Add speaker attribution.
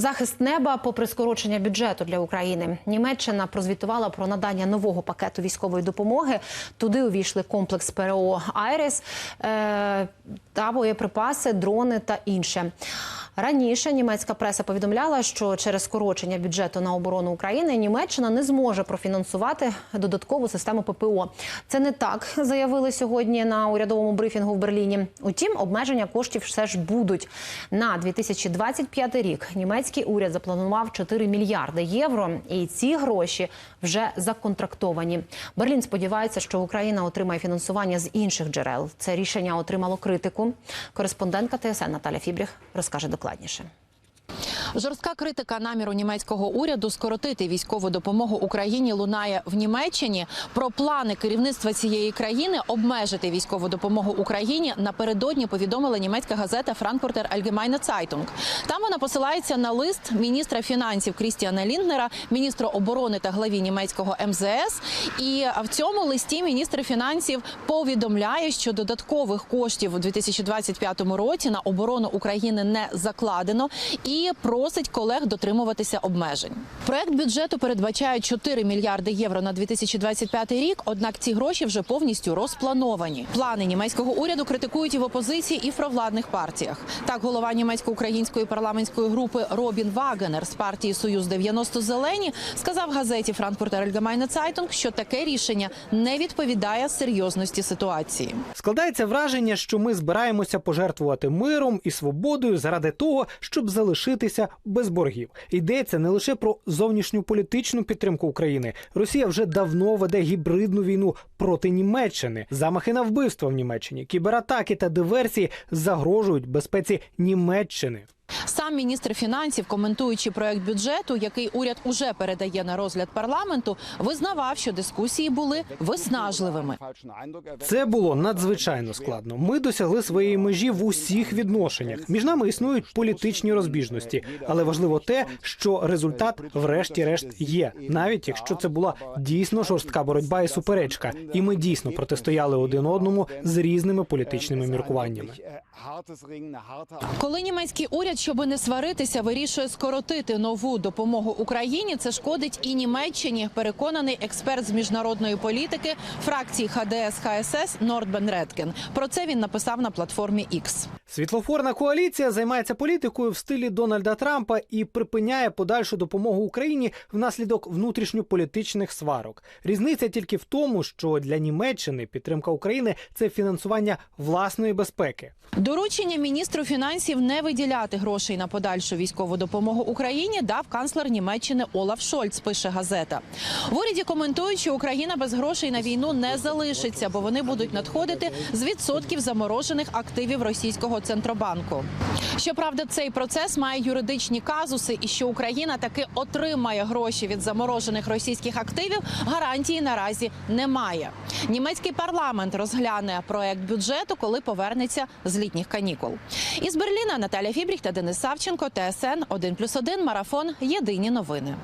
Speaker 1: Захист неба, попри скорочення бюджету для України, Німеччина прозвітувала про надання нового пакету військової допомоги. Туди увійшли комплекс ПРО Айрес е, та боєприпаси, дрони та інше. Раніше німецька преса повідомляла, що через скорочення бюджету на оборону України Німеччина не зможе профінансувати додаткову систему ППО. Це не так заявили сьогодні на урядовому брифінгу в Берліні. Утім, обмеження коштів все ж будуть на 2025 рік. Німецький уряд запланував 4 мільярди євро, і ці гроші вже законтрактовані. Берлін сподівається, що Україна отримає фінансування з інших джерел. Це рішення отримало критику. Кореспондентка ТСН Наталя Фібріх розкаже докладніше.
Speaker 2: Жорстка критика наміру німецького уряду скоротити військову допомогу Україні лунає в Німеччині. Про плани керівництва цієї країни обмежити військову допомогу Україні напередодні повідомила німецька газета Frankfurter Allgemeine Zeitung. Там вона посилається на лист міністра фінансів Крістіана Лінднера, міністра оборони та главі німецького МЗС. І в цьому листі міністр фінансів повідомляє, що додаткових коштів у 2025 році на оборону України не закладено і просить колег дотримуватися обмежень. Проект бюджету передбачає 4 мільярди євро на 2025 рік. Однак ці гроші вже повністю розплановані. Плани німецького уряду критикують і в опозиції, і в провладних партіях. Так, голова німецько-української парламентської групи Робін Вагенер з партії Союз 90 зелені сказав газеті Frankfurter Allgemeine Zeitung, що таке рішення не відповідає серйозності ситуації.
Speaker 3: Складається враження, що ми збираємося пожертвувати миром і свободою заради того, щоб залишитися без боргів. Йдеться не лише про зовнішню політичну підтримку України. Росія вже давно веде гібридну війну проти Німеччини. Замахи на вбивство в Німеччині, кібератаки та диверсії загрожують безпеці Німеччини.
Speaker 2: Сам міністр фінансів, коментуючи проект бюджету, який уряд уже передає на розгляд парламенту, визнавав, що дискусії були виснажливими.
Speaker 3: Це було надзвичайно складно. Ми досягли своєї межі в усіх відношеннях. Між нами існують політичні розбіжності, але важливо те, що результат, врешті-решт, є, навіть якщо це була дійсно жорстка боротьба і суперечка, і ми дійсно протистояли один одному з різними політичними міркуваннями.
Speaker 2: Коли німецький уряд, щоби не сваритися, вирішує скоротити нову допомогу Україні, це шкодить і Німеччині. Переконаний експерт з міжнародної політики фракції ХДС ХСС Нордбен Редкен. Про це він написав на платформі X.
Speaker 3: Світлофорна коаліція займається політикою в стилі Дональда Трампа і припиняє подальшу допомогу Україні внаслідок внутрішньополітичних сварок. Різниця тільки в тому, що для Німеччини підтримка України це фінансування власної безпеки.
Speaker 2: Доручення міністру фінансів не виділяти грошей на подальшу військову допомогу Україні дав канцлер Німеччини Олаф Шольц. Пише газета. В уряді коментують, що Україна без грошей на війну не залишиться, бо вони будуть надходити з відсотків заморожених активів російського центробанку. Щоправда, цей процес має юридичні казуси, і що Україна таки отримає гроші від заморожених російських активів, гарантії наразі немає. Німецький парламент розгляне проект бюджету, коли повернеться з літніх канікул. Із Берліна Наталя Фібріх та Денис Савченко, ТСН 1+,1, Марафон. Єдині новини.